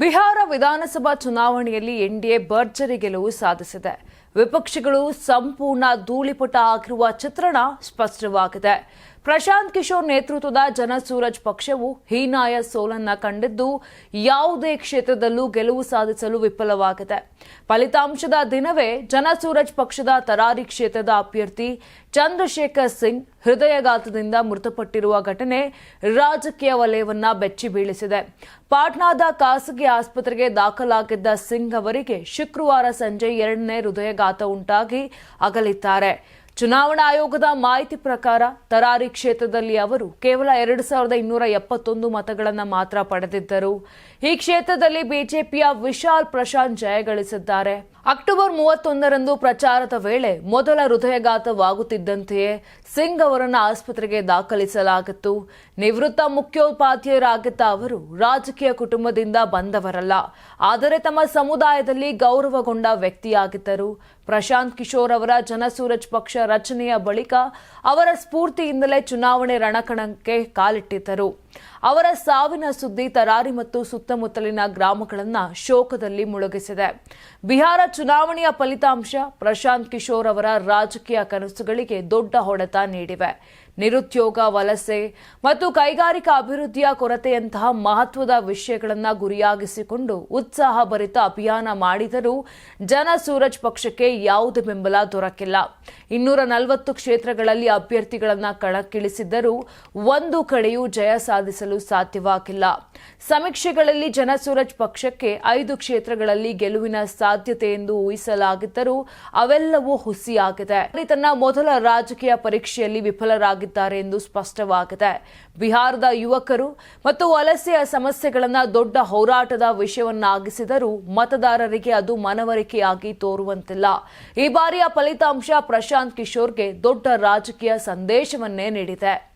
ಬಿಹಾರ ವಿಧಾನಸಭಾ ಚುನಾವಣೆಯಲ್ಲಿ ಎನ್ಡಿಎ ಭರ್ಜರಿ ಗೆಲುವು ಸಾಧಿಸಿದೆ. ವಿಪಕ್ಷಗಳು ಸಂಪೂರ್ಣ ಧೂಳಿಪಟ ಆಗಿರುವ ಚಿತ್ರಣ ಸ್ಪಷ್ಟವಾಗಿದೆ. ಪ್ರಶಾಂತ್ ಕಿಶೋರ್ ನೇತೃತ್ವದ ಜನಸೂರಜ್ ಪಕ್ಷವು ಹೀನಾಯ ಸೋಲನ್ನ ಕಂಡಿದ್ದು ಯಾವುದೇ ಕ್ಷೇತ್ರದಲ್ಲೂ ಗೆಲುವು ಸಾಧಿಸಲು ವಿಫಲವಾಗಿದೆ. ಫಲಿತಾಂಶದ ದಿನವೇ ಜನಸೂರಜ್ ಪಕ್ಷದ ತರಾರಿ ಕ್ಷೇತ್ರದ ಅಭ್ಯರ್ಥಿ ಚಂದ್ರಶೇಖರ್ ಸಿಂಗ್ ಹೃದಯಘಾತದಿಂದ ಮೃತಪಟ್ಟಿರುವ ಘಟನೆ ರಾಜಕೀಯ ವಲಯವನ್ನ ಬೆಚ್ಚಿ ಬೀಳಿಸಿದೆ. ಪಾಟ್ನಾದ ಖಾಸಗಿ ಆಸ್ಪತ್ರೆಗೆ ದಾಖಲಾಗಿದ್ದ ಸಿಂಗ್ ಅವರಿಗೆ ಶುಕ್ರವಾರ ಸಂಜೆ ಎರಡನೇ ಹೃದಯಘಾತ ಉಂಟಾಗಿ ಅಗಲಿದ್ದಾರೆ. ಚುನಾವಣಾ ಆಯೋಗದ ಮಾಹಿತಿ ಪ್ರಕಾರ ತರಾರಿ ಕ್ಷೇತ್ರದಲ್ಲಿ ಅವರು ಕೇವಲ ಎರಡು ಸಾವಿರದ ಇನ್ನೂರ ಎಪ್ಪತ್ತೊಂದು ಮತಗಳನ್ನು ಮಾತ್ರ ಪಡೆದಿದ್ದರು. ಈ ಕ್ಷೇತ್ರದಲ್ಲಿ ಬಿಜೆಪಿಯ ವಿಶಾಲ್ ಪ್ರಶಾಂತ್ ಜಯಗಳಿಸಿದ್ದಾರೆ. ಅಕ್ಟೋಬರ್ ಮೂವತ್ತೊಂದರಂದು ಪ್ರಚಾರದ ವೇಳೆ ಮೊದಲ ಹೃದಯಘಾತವಾಗುತ್ತಿದ್ದಂತೆಯೇ ಸಿಂಗ್ ಅವರನ್ನು ಆಸ್ಪತ್ರೆಗೆ ದಾಖಲಿಸಲಾಗಿತ್ತು. ನಿವೃತ್ತ ಮುಖ್ಯೋಪಾಧ್ಯಾಯರಾಗಿದ್ದ ಅವರು ರಾಜಕೀಯ ಕುಟುಂಬದಿಂದ ಬಂದವರಲ್ಲ. ಆದರೆ ತಮ್ಮ ಸಮುದಾಯದಲ್ಲಿ ಗೌರವಗೊಂಡ ವ್ಯಕ್ತಿಯಾಗಿದ್ದರು. ಪ್ರಶಾಂತ್ ಕಿಶೋರ್ ಅವರ ಜನಸೂರಜ್ ಪಕ್ಷ ರಚನೆಯ ಬಳಿಕ ಅವರ ಸ್ಫೂರ್ತಿಯಿಂದಲೇ ಚುನಾವಣೆ ರಣಕಣಕ್ಕೆ ಕಾಲಿಟ್ಟಿದ್ದರು. ಅವರ ಸಾವಿನ ಸುದ್ದಿ ತರಾರಿ ಮತ್ತು ಸುತ್ತಮುತ್ತಲಿನ ಗ್ರಾಮಗಳನ್ನು ಶೋಕದಲ್ಲಿ ಮುಳುಗಿಸಿದೆ. ಬಿಹಾರ ಚುನಾವಣೆಯ ಫಲಿತಾಂಶ, ಪ್ರಶಾಂತ್ ಕಿಶೋರ್ ಅವರ ರಾಜಕೀಯ ಕನಸುಗಳಿಗೆ ದೊಡ್ಡ ಹೊಡೆತ ನೀಡಿವೆ. ನಿರುದ್ಯೋಗ ವಲಸೆ ಮತ್ತು ಕೈಗಾರಿಕಾ ಅಭಿವೃದ್ಧಿಯ ಕೊರತೆಯಂತಹ ಮಹತ್ವದ ವಿಷಯಗಳನ್ನು ಗುರಿಯಾಗಿಸಿಕೊಂಡು ಉತ್ಸಾಹಭರಿತ ಅಭಿಯಾನ ಮಾಡಿದರೂ ಜನ ಸೂರಜ್ ಪಕ್ಷಕ್ಕೆ ಯಾವುದೇ ಬೆಂಬಲ ದೊರಕಿಲ್ಲ. ಇನ್ನೂರ ನಲವತ್ತು ಕ್ಷೇತ್ರಗಳಲ್ಲಿ ಅಭ್ಯರ್ಥಿಗಳನ್ನು ಕಣಕ್ಕಿಳಿಸಿದ್ದರೂ ಒಂದು ಕಡೆಯೂ ಜಯ ಸಾಧಿಸಲು ಸಾಧ್ಯವಾಗಿಲ್ಲ ಸಮೀಕ್ಷೆಗಳಲ್ಲಿ ಜನಸೂರಜ್ ಪಕ್ಷಕ್ಕೆ ಐದು ಕ್ಷೇತ್ರಗಳಲ್ಲಿ ಗೆಲುವಿನ ಸಾಧ್ಯತೆ ಎಂದು ಊಹಿಸಲಾಗಿದ್ದರೂ ಅವೆಲ್ಲವೂ ಹುಸಿಯಾಗಿದೆ. ತನ್ನ ಮೊದಲ ರಾಜಕೀಯ ಪರೀಕ್ಷೆಯಲ್ಲಿ ವಿಫಲರಾಗಿದ್ದಾರೆ ಎಂದು ಸ್ಪಷ್ಟವಾಗಿದೆ. ಬಿಹಾರದ ಯುವಕರು ಮತ್ತು ವಲಸೆಯ ಸಮಸ್ಯೆಗಳನ್ನು ದೊಡ್ಡ ಹೋರಾಟದ ವಿಷಯವನ್ನಾಗಿಸಿದರೂ ಮತದಾರರಿಗೆ ಅದು ಮನವರಿಕೆಯಾಗಿ ತೋರುವಂತಿಲ್ಲ. ಈ ಬಾರಿಯ ಫಲಿತಾಂಶ ಪ್ರಶಾಂತ್ ಕಿಶೋರ್ಗೆ ದೊಡ್ಡ ರಾಜಕೀಯ ಸಂದೇಶವನ್ನೇ ನೀಡಿದೆ.